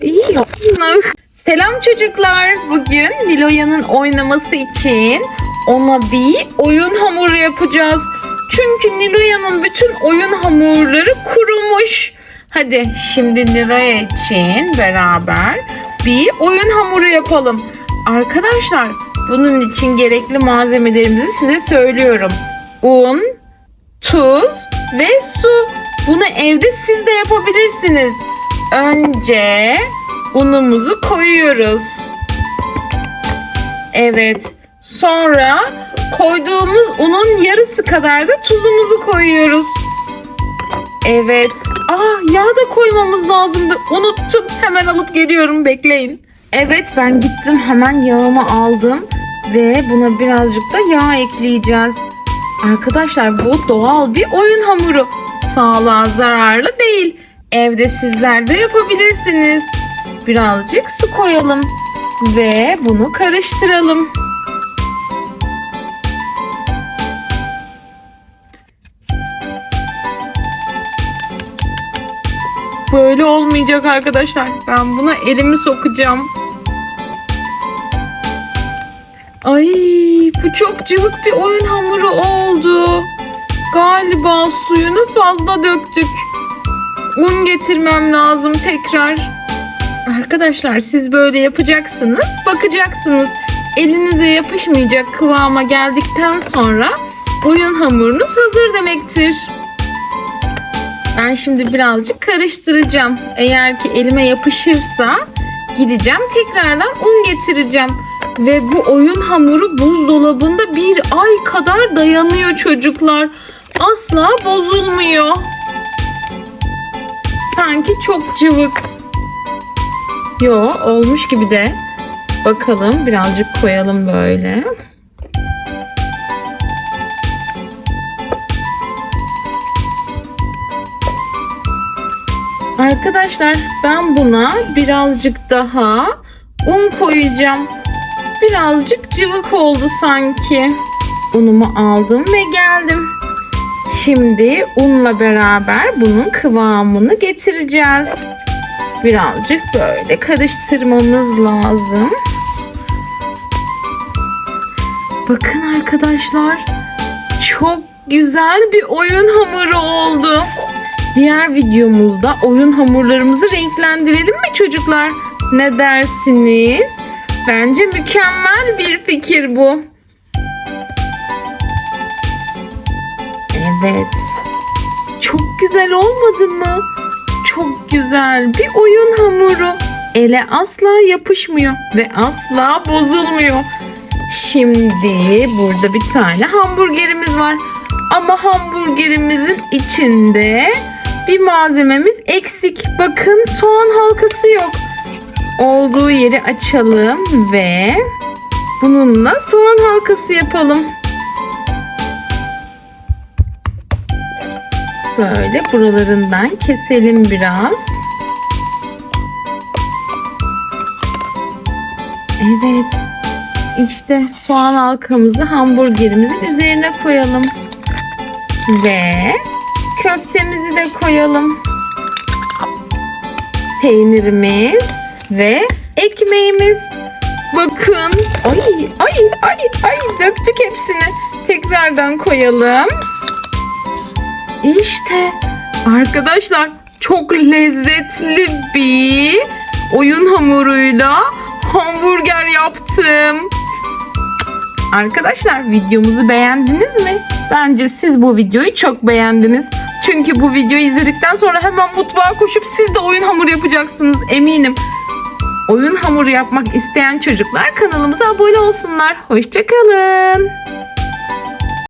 iyi yapmış. Selam çocuklar. Bugün Niloya'nın oynaması için ona bir oyun hamuru yapacağız. Çünkü Niloya'nın bütün oyun hamurları kurumuş. Hadi şimdi Niloya için beraber bir oyun hamuru yapalım. Arkadaşlar bunun için gerekli malzemelerimizi size söylüyorum. Un, tuz ve su. Bunu evde siz de yapabilirsiniz. Önce unumuzu koyuyoruz. Evet. Sonra koyduğumuz unun yarısı kadar da tuzumuzu koyuyoruz. Evet. Aa yağ da koymamız lazımdı. Unuttum. Hemen alıp geliyorum. Bekleyin. Evet ben gittim hemen yağımı aldım ve buna birazcık da yağ ekleyeceğiz. Arkadaşlar bu doğal bir oyun hamuru. Sağlığa zararlı değil. Evde sizler de yapabilirsiniz. Birazcık su koyalım ve bunu karıştıralım. Böyle olmayacak arkadaşlar. Ben buna elimi sokacağım. Ay bu çok cıvık bir oyun hamuru oldu. Galiba suyunu fazla döktük. Un getirmem lazım tekrar. Arkadaşlar siz böyle yapacaksınız, bakacaksınız. Elinize yapışmayacak kıvama geldikten sonra oyun hamurunuz hazır demektir. Ben şimdi birazcık karıştıracağım. Eğer ki elime yapışırsa gideceğim tekrardan un getireceğim. Ve bu oyun hamuru buzdolabında bir ay kadar dayanıyor çocuklar. Asla bozulmuyor. Sanki çok cıvık. Yo olmuş gibi de. Bakalım birazcık koyalım böyle. Arkadaşlar ben buna birazcık daha un koyacağım. Birazcık cıvık oldu sanki. Unumu aldım ve geldim. Şimdi unla beraber bunun kıvamını getireceğiz. Birazcık böyle karıştırmamız lazım. Bakın arkadaşlar çok güzel bir oyun hamuru oldu. Diğer videomuzda oyun hamurlarımızı renklendirelim mi çocuklar? Ne dersiniz? Bence mükemmel bir fikir bu. Evet. Çok güzel olmadı mı? Çok güzel bir oyun hamuru. Ele asla yapışmıyor ve asla bozulmuyor. Şimdi burada bir tane hamburgerimiz var. Ama hamburgerimizin içinde bir malzememiz eksik. Bakın soğan halkası yok. Olduğu yeri açalım ve bununla soğan halkası yapalım. Böyle buralarından keselim biraz. Evet. İşte soğan halkamızı hamburgerimizin üzerine koyalım. Ve köftemizi de koyalım. Peynirimiz ve ekmeğimiz. Bakın. Ay ay ay ay döktük hepsini. Tekrardan koyalım. İşte arkadaşlar çok lezzetli bir oyun hamuruyla hamburger yaptım. Arkadaşlar videomuzu beğendiniz mi? Bence siz bu videoyu çok beğendiniz. Çünkü bu videoyu izledikten sonra hemen mutfağa koşup siz de oyun hamuru yapacaksınız eminim. Oyun hamuru yapmak isteyen çocuklar kanalımıza abone olsunlar. Hoşçakalın.